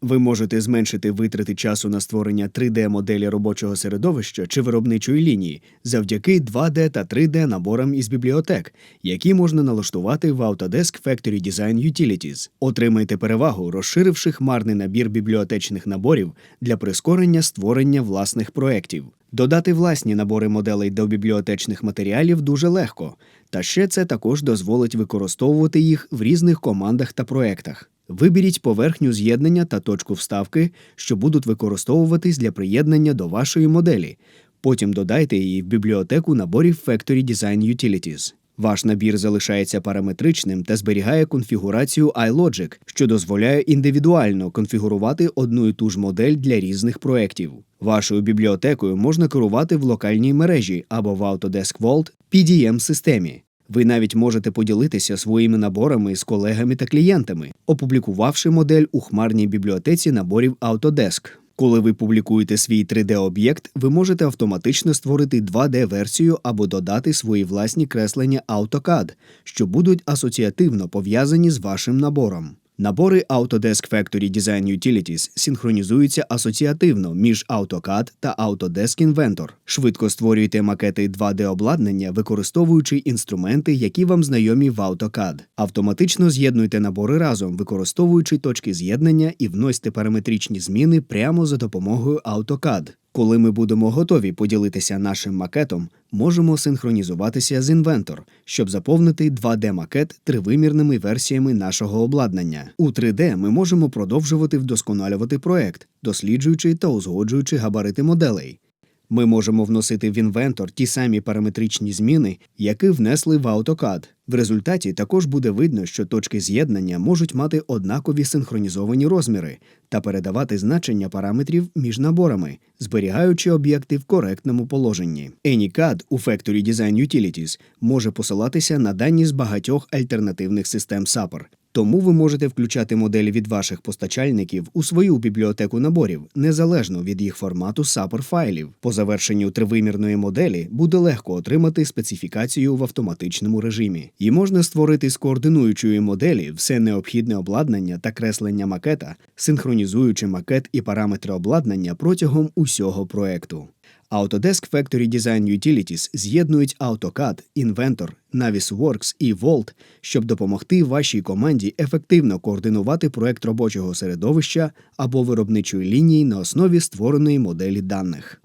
Ви можете зменшити витрати часу на створення 3D-моделі робочого середовища чи виробничої лінії завдяки 2D та 3D наборам із бібліотек, які можна налаштувати в Autodesk Factory Design Utilities. Отримайте перевагу, розширивши хмарний набір бібліотечних наборів для прискорення створення власних проєктів. Додати власні набори моделей до бібліотечних матеріалів дуже легко, та ще це також дозволить використовувати їх в різних командах та проєктах. Виберіть поверхню з'єднання та точку вставки, що будуть використовуватись для приєднання до вашої моделі. Потім додайте її в бібліотеку наборів Factory Design Utilities. Ваш набір залишається параметричним та зберігає конфігурацію iLogic, що дозволяє індивідуально конфігурувати одну і ту ж модель для різних проєктів. Вашою бібліотекою можна керувати в локальній мережі або в Autodesk Vault PDM-системі. Ви навіть можете поділитися своїми наборами з колегами та клієнтами, опублікувавши модель у хмарній бібліотеці наборів Autodesk. Коли ви публікуєте свій 3D-об'єкт, ви можете автоматично створити 2D-версію або додати свої власні креслення AutoCAD, що будуть асоціативно пов'язані з вашим набором. Набори Autodesk Factory Design Utilities синхронізуються асоціативно між AutoCAD та Autodesk Inventor. Швидко створюйте макети 2D-обладнання, використовуючи інструменти, які вам знайомі в AutoCAD. Автоматично з'єднуйте набори разом, використовуючи точки з'єднання і вносьте параметричні зміни прямо за допомогою AutoCAD. Коли ми будемо готові поділитися нашим макетом, можемо синхронізуватися з Inventor, щоб заповнити 2D-макет тривимірними версіями нашого обладнання. У 3D ми можемо продовжувати вдосконалювати проект, досліджуючи та узгоджуючи габарити моделей. Ми можемо вносити в Inventor ті самі параметричні зміни, які внесли в AutoCAD. В результаті також буде видно, що точки з'єднання можуть мати однакові синхронізовані розміри та передавати значення параметрів між наборами, зберігаючи об'єкти в коректному положенні. AnyCAD у Factory Design Utilities може посилатися на дані з багатьох альтернативних систем SAPR. Тому ви можете включати моделі від ваших постачальників у свою бібліотеку наборів, незалежно від їх формату SAPR файлів. По завершенню тривимірної моделі буде легко отримати специфікацію в автоматичному режимі. І можна створити з координуючої моделі все необхідне обладнання та креслення макета, синхронізуючи макет і параметри обладнання протягом усього проекту. Autodesk Factory Design Utilities з'єднують AutoCAD, Inventor, Navisworks і Vault, щоб допомогти вашій команді ефективно координувати проект робочого середовища або виробничої лінії на основі створеної моделі даних.